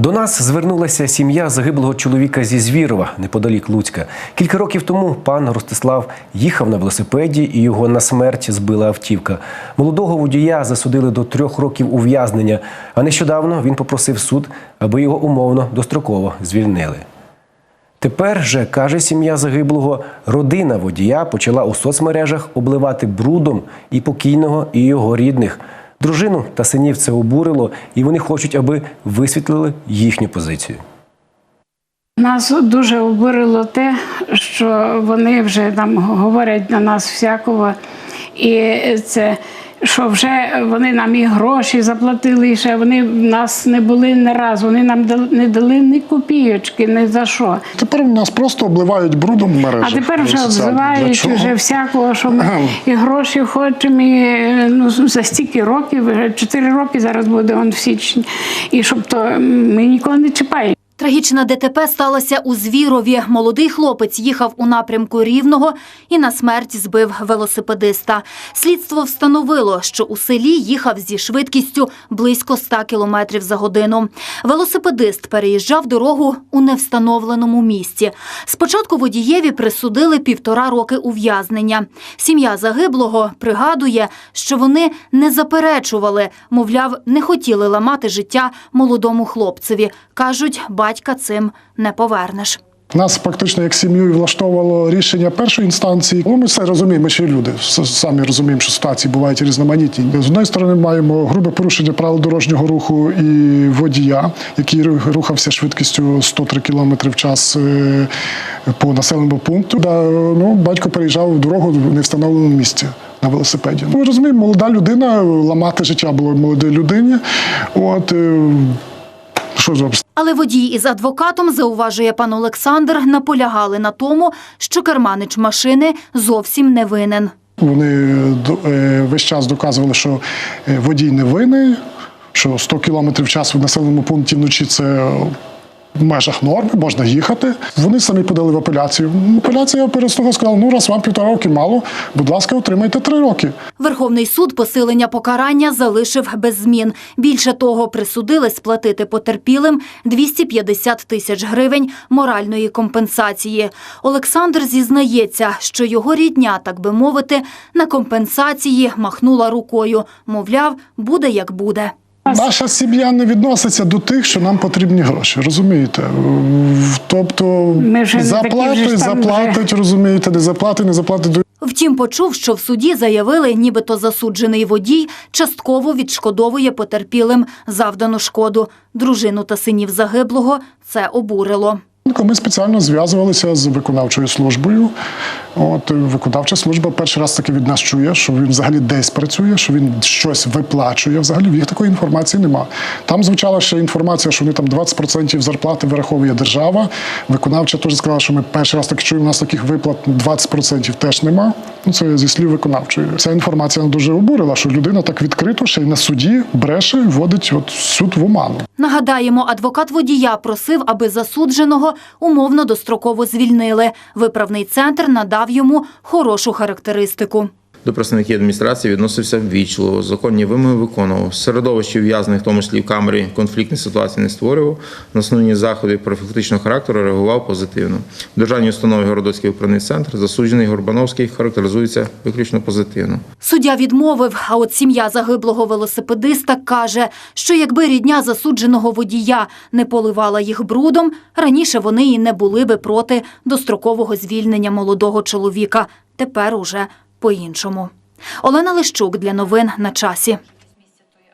До нас звернулася сім'я загиблого чоловіка зі Звірова, неподалік Луцька. Кілька років тому пан Ростислав їхав на велосипеді і його на смерть збила автівка. Молодого водія засудили до трьох років ув'язнення. А нещодавно він попросив суд, аби його умовно достроково звільнили. Тепер же, каже сім'я загиблого, родина водія почала у соцмережах обливати брудом і покійного, і його рідних. Дружину та синів це обурило, і вони хочуть, аби висвітлили їхню позицію. Нас дуже обурило те, що вони вже там говорять на нас всякого, і це. Що вже вони нам і гроші заплатили, і ще вони в нас не були не раз. Вони нам не дали ні копійочки, ні за що. Тепер нас просто обливають брудом в. А тепер вже обзивають вже всякого, що ми і гроші хочемо, і ну, за стільки років, вже 4 роки зараз буде он в січні. І щоб то ми нікого не чіпаємо. Трагічна ДТП сталася у Звірові. Молодий хлопець їхав у напрямку Рівного і на смерть збив велосипедиста. Слідство встановило, що у селі їхав зі швидкістю близько 100 км за годину. Велосипедист переїжджав дорогу у невстановленому місці. Спочатку водієві присудили півтора роки ув'язнення. Сім'я загиблого пригадує, що вони не заперечували, мовляв, не хотіли ламати життя молодому хлопцеві. Кажуть, батька цим не повернеш. Нас практично як сім'ю влаштовувало рішення першої інстанції. Ну, ми все розуміємо, ще люди. Самі розуміємо, що ситуації бувають різноманітні. З однієї сторони, маємо грубе порушення правил дорожнього руху і водія, який рухався швидкістю 103 км в час е, по населеному пункту. Ну, батько переїжджав дорогу в невстановленому місці. На велосипеді. Ну, Ми розуміємо, молода людина, ламати життя було молодій людині. От е, що зробити? Але водій із адвокатом, зауважує пан Олександр, наполягали на тому, що керманич машини зовсім не винен. Вони е, весь час доказували, що е, водій не винен, що 100 км в час в населеному пункті вночі це в межах норми, можна їхати. Вони самі подали в апеляцію. Апеляція перед того сказала, ну раз вам півтора роки мало, будь ласка, отримайте три роки. Верховний суд посилення покарання залишив без змін. Більше того, присудили сплатити потерпілим 250 тисяч гривень моральної компенсації. Олександр зізнається, що його рідня, так би мовити, на компенсації махнула рукою. Мовляв, буде як буде. Наша сім'я не відноситься до тих, що нам потрібні гроші, розумієте? Тобто вже заплатить, ж там заплатить, розумієте, не заплатить, не заплатить. Втім, почув, що в суді заявили, нібито засуджений водій частково відшкодовує потерпілим завдану шкоду. Дружину та синів загиблого це обурило. Ми спеціально зв'язувалися з виконавчою службою. От е, виконавча служба перший раз таки від нас чує, що він взагалі десь працює, що він щось виплачує. Взагалі в їх такої інформації нема. Там звучала ще інформація, що вони там 20% зарплати вираховує держава. Виконавча теж сказала, що ми перший раз таки чуємо, у нас таких виплат 20% теж нема. Ну це зі слів виконавчої. Ця інформація дуже обурила, що людина так відкрито ще й на суді бреше, вводить от суд в оману. Нагадаємо, адвокат водія просив, аби засудженого умовно достроково звільнили. Виправний центр надав йому хорошу характеристику. До представників адміністрації відносився ввічливо, законні вимоги виконував. Середовище ув'язнених, в тому числі в камері, конфліктні ситуації не створював. На основні заходи профілактичного характеру реагував позитивно. В державній установі Городоцький управний центр засуджений Горбановський характеризується виключно позитивно. Суддя відмовив, а от сім'я загиблого велосипедиста каже, що якби рідня засудженого водія не поливала їх брудом, раніше вони і не були би проти дострокового звільнення молодого чоловіка. Тепер уже по-іншому. Олена Лищук для новин на часі.